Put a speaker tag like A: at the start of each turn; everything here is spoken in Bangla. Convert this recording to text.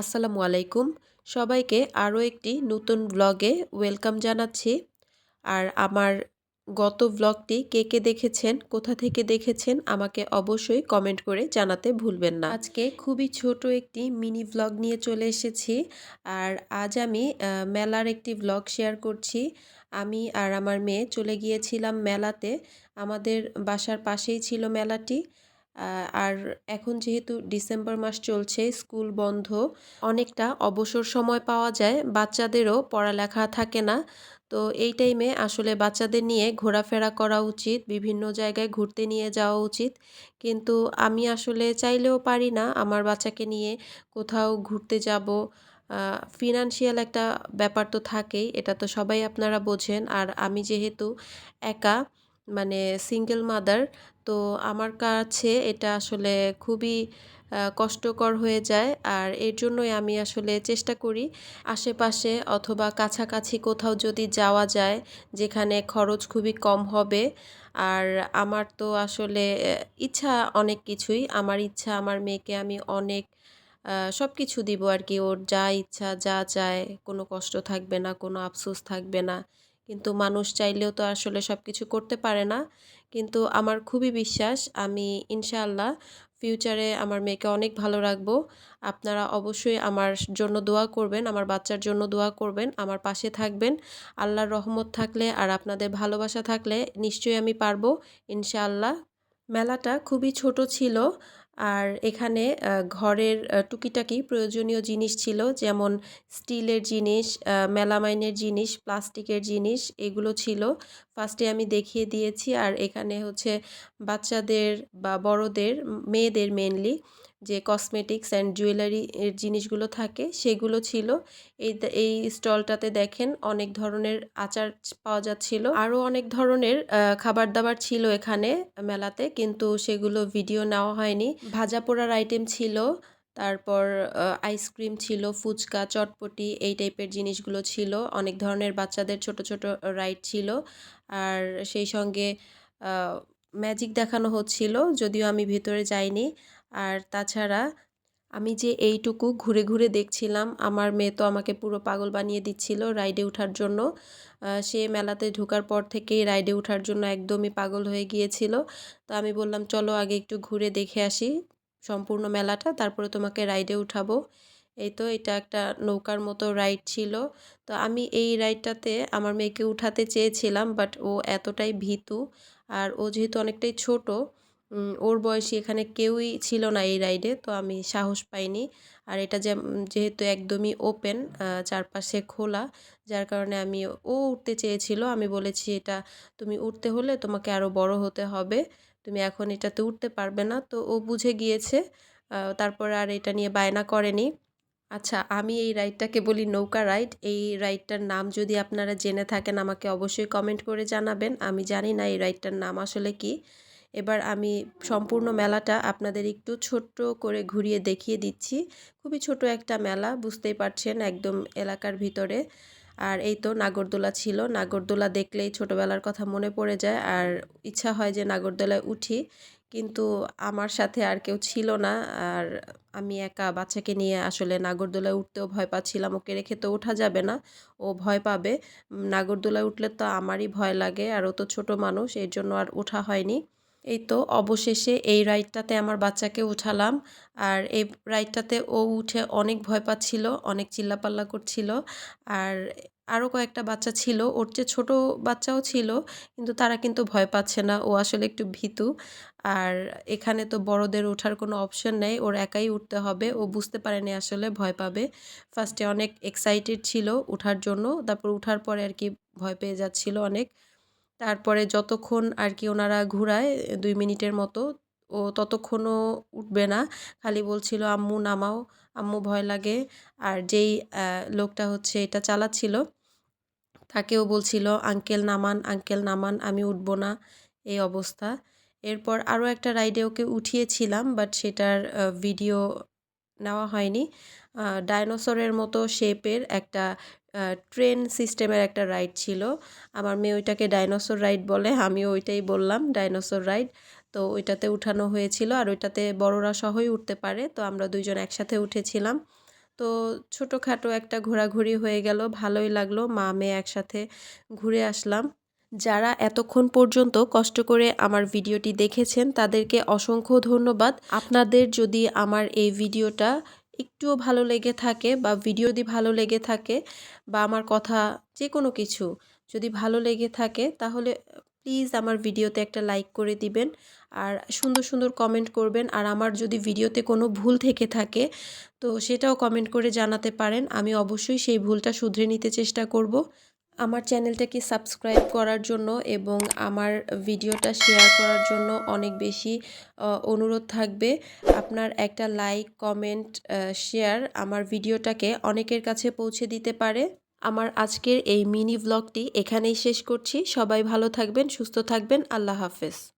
A: আসসালামু আলাইকুম। সবাইকে আরও একটি নতুন ব্লগে ওয়েলকাম জানাচ্ছি। আর আমার গত ব্লগটি কে কে দেখেছেন, কোথা থেকে দেখেছেন, আমাকে অবশ্যই কমেন্ট করে জানাতে ভুলবেন না। আজকে খুবই ছোট একটি মিনি ব্লগ নিয়ে চলে এসেছি। আর আজ আমি মেলার একটি ব্লগ শেয়ার করছি। আমি আর আমার মেয়ে চলে গিয়েছিলাম মেলাতে। আমাদের বাসার পাশেই ছিল মেলাটি। আর এখন যেহেতু ডিসেম্বর মাস চলছে, স্কুল বন্ধ, অনেকটা অবসর সময় পাওয়া যায়, বাচ্চাদেরও পড়ালেখা থাকে না। তো এই টাইমে আসলে বাচ্চাদের নিয়ে ঘোরাফেরা করা উচিত, বিভিন্ন জায়গায় ঘুরতে নিয়ে যাওয়া উচিত। কিন্তু আমি আসলে চাইলেও পারি না আমার বাচ্চাকে নিয়ে কোথাও ঘুরতে যাব। ফিনান্সিয়াল একটা ব্যাপার তো থাকেই, এটা তো সবাই আপনারা বোঝেন। আর আমি যেহেতু একা মানে সিঙ্গেল মাদার তো আমার কাছে এটা আসলে খুবই কষ্টকর হয়ে যায়। আর এর জন্যই আমি আসলে চেষ্টা করি আশেপাশে অথবা কাছাকাছি কোথাও যদি যাওয়া যায়, যেখানে খরচ খুবই কম হবে। আর আমার তো আসলে ইচ্ছা অনেক কিছুই। আমার ইচ্ছা, আমার মেয়েকে আমি অনেক সব কিছু দিব আর কি ওর যা ইচ্ছা, যা চায়, কোনো কষ্ট থাকবে না, কোনো আফসোস থাকবে না। কিন্তু মানুষ চাইলেও তো আসলে সব কিছু করতে পারে না। কিন্তু আমার খুবই বিশ্বাস, আমি ইনশাআল্লাহ ফিউচারে আমার মেয়েকে অনেক ভালো রাখব। আপনারা অবশ্যই আমার জন্য দোয়া করবেন, আমার বাচ্চার জন্য দোয়া করবেন, আমার পাশে থাকবেন। আল্লাহর রহমত থাকলে আর আপনাদের ভালোবাসা থাকলে নিশ্চয়ই আমি পারব ইনশাআল্লাহ। মেলাটা খুবই ছোট ছিল আর এখানে ঘরের টুকিটাকি প্রয়োজনীয় জিনিস ছিল, যেমন স্টিলের জিনিস মেলামাইনের জিনিস, প্লাস্টিকের জিনিস, এগুলো ছিল। ফার্স্টে আমি দেখিয়ে দিয়েছি, আর এখানে হচ্ছে বাচ্চাদের বা বড়দের, মেয়েদের মেনলি যে কসমেটিক্স অ্যান্ড জুয়েলারি এর জিনিসগুলো থাকে, সেগুলো ছিল। এই এই স্টলটাতে দেখেন অনেক ধরনের আচার পাওয়া যাচ্ছিল। আরও অনেক ধরনের খাবার দাবার ছিল এখানে মেলাতে, কিন্তু সেগুলো ভিডিও নেওয়া হয়নি। ভাজা পোড়ার আইটেম ছিল, তারপর আইসক্রিম ছিল, ফুচকা, চটপটি, এই টাইপের জিনিসগুলো ছিল। অনেক ধরনের বাচ্চাদের ছোট ছোট রাইড ছিল। আর সেই সঙ্গে ম্যাজিক দেখানো হচ্ছিল, যদিও আমি ভেতরে যাইনি। আর তাছাড়া আমি যে এইটুকু ঘুরে ঘুরে দেখছিলাম, আমার মেয়ে তো আমাকে পুরো পাগল বানিয়ে দিচ্ছিল রাইডে ওঠার জন্য। সে মেলাতে ঢোকার পর থেকেই রাইডে ওঠার জন্য একদমই পাগল হয়ে গিয়েছিল। তো আমি বললাম, চলো আগে একটু ঘুরে দেখে আসি সম্পূর্ণ মেলাটা, তারপরে তোমাকে রাইডে উঠাবো। এই তো এটা একটা নৌকার মতো রাইড ছিল। তো আমি এই রাইডটাতে আমার মেয়েকে উঠাতে চেয়েছিলাম বাট ও এতটাই ভীতু আর ও যেহেতু অনেকটাই ছোট ওর বয়সী এখানে কেউই ছিল না এই রাইডে তো আমি সাহস পাইনি। আর এটা যেহেতু একদমই ওপেন চারপাশে খোলা, যার কারণে আমি ও উঠতে চেয়েছিল। আমি বলেছি, এটা তুমি উঠতে হলে তোমাকে আরও বড় হতে হবে, তুমি এখন এটাতে উঠতে পারবে না। তো ও বুঝে গিয়েছে তারপর আর এটা নিয়ে বায়না করেনি। আচ্ছা আমি এই রাইডটাকে বলি নৌকা রাইড। এই রাইডটার নাম যদি আপনারা জেনে থাকেন, আমাকে অবশ্যই কমেন্ট করে জানাবেন। আমি জানি না এই রাইডটার নাম আসলে কি। এবার আমি সম্পূর্ণ মেলাটা আপনাদের একটু ছোট্ট করে ঘুরিয়ে দেখিয়ে দিচ্ছি। খুবই ছোট একটা মেলা, বুঝতেই পারছেন, একদম এলাকার ভিতরে। আর এই তো নাগরদোলা ছিল। নাগরদোলা দেখলেই ছোটোবেলার কথা মনে পড়ে যায়। আর ইচ্ছা হয় যে নাগরদোলায় উঠি। কিন্তু আমার সাথে আর কেউ ছিল না। আর আমি একা বাচ্চাকে নিয়ে আসলে নাগরদোলায় উঠতেও ভয় পাচ্ছিলাম। ওকে রেখে তো ওঠা যাবে না। ও ভয় পাবে। নাগরদোলায় উঠলে তো আমারই ভয় লাগে। আর ও তো ছোটো মানুষ, এর জন্য আর ওঠা হয়নি। এই তো অবশেষে এই রাইডটাতে আমার বাচ্চাকে উঠালাম। আর এই রাইডটাতে ও উঠে অনেক ভয় পাচ্ছিল, অনেক চিল্লাপাল্লা করছিল। আর আরও কয়েকটা বাচ্চা ছিল। ওর চেয়ে ছোটো বাচ্চাও ছিল, কিন্তু তারা কিন্তু ভয় পাচ্ছে না। ও আসলে একটু ভীতু। আর এখানে তো বড়দের ওঠার কোনো অপশন নেই। ওর একাই উঠতে হবে। ও বুঝতে পারেনি আসলে, ভয় পাবে। ফার্স্টে অনেক এক্সাইটেড ছিল ওঠার জন্য। তারপর উঠার পরে আর কি ভয় পেয়ে যাচ্ছিল অনেক। তারপরে যতক্ষণ আর কি ওনারা ঘুরায়, দুই মিনিটের মতো, ও ততক্ষণও উঠবে না। খালি বলছিল, আম্মু, নামাও। আম্মু ভয় লাগে। আর যেই লোকটা হচ্ছে, এটা চালাচ্ছিল। তাকেও বলছিল, আঙ্কেল নামান আঙ্কেল নামান, আমি উঠবো না। এই অবস্থা। এরপর আরও একটা রাইডে ওকে উঠিয়েছিলাম, বাট সেটার ভিডিও নেওয়া হয়নি। ডাইনোসরের মতো শেপের একটা ট্রেন সিস্টেমের একটা রাইড ছিল। আমার মেয়ে ওইটাকে ডাইনোসর রাইড বলে, আমিও ওইটাই বললাম, ডাইনোসর রাইড। তো ওইটাতে উঠানো হয়েছিল, আর ওইটাতে বড়রা সহই উঠতে পারে। তো আমরা দুইজন একসাথে উঠেছিলাম। তো ছোটোখাটো একটা ঘোরাঘুরি হয়ে গেল, ভালোই লাগল। মা, মেয়ে একসাথে ঘুরে আসলাম। যারা এতক্ষণ পর্যন্ত কষ্ট করে আমার ভিডিওটি দেখেছেন, তাদেরকে অসংখ্য ধন্যবাদ। আপনাদের যদি আমার এই ভিডিওটা একটুও ভালো লেগে থাকে বা ভিডিও যদি ভালো লেগে থাকে বা আমার কথা যে কোনো কিছু যদি ভালো লেগে থাকে, তাহলে প্লিজ আমার ভিডিওতে একটা লাইক করে দিবেন। আর সুন্দর সুন্দর কমেন্ট করবেন। আর আমার যদি ভিডিওতে কোনো ভুল থেকে থাকে, তো সেটাও কমেন্ট করে জানাতে পারেন। আমি অবশ্যই সেই ভুলটা শুধরে নিতে চেষ্টা করব। আমার চ্যানেলটাকে সাবস্ক্রাইব করার জন্য এবং আমার ভিডিওটা শেয়ার করার জন্য অনেক বেশি অনুরোধ থাকবে। আপনার একটা লাইক কমেন্ট শেয়ার আমার ভিডিওটাকে অনেকের কাছে পৌঁছে দিতে পারে। আমার আজকের এই মিনি ব্লগটি এখানেই শেষ করছি। সবাই ভালো থাকবেন, সুস্থ থাকবেন। আল্লাহ হাফেজ।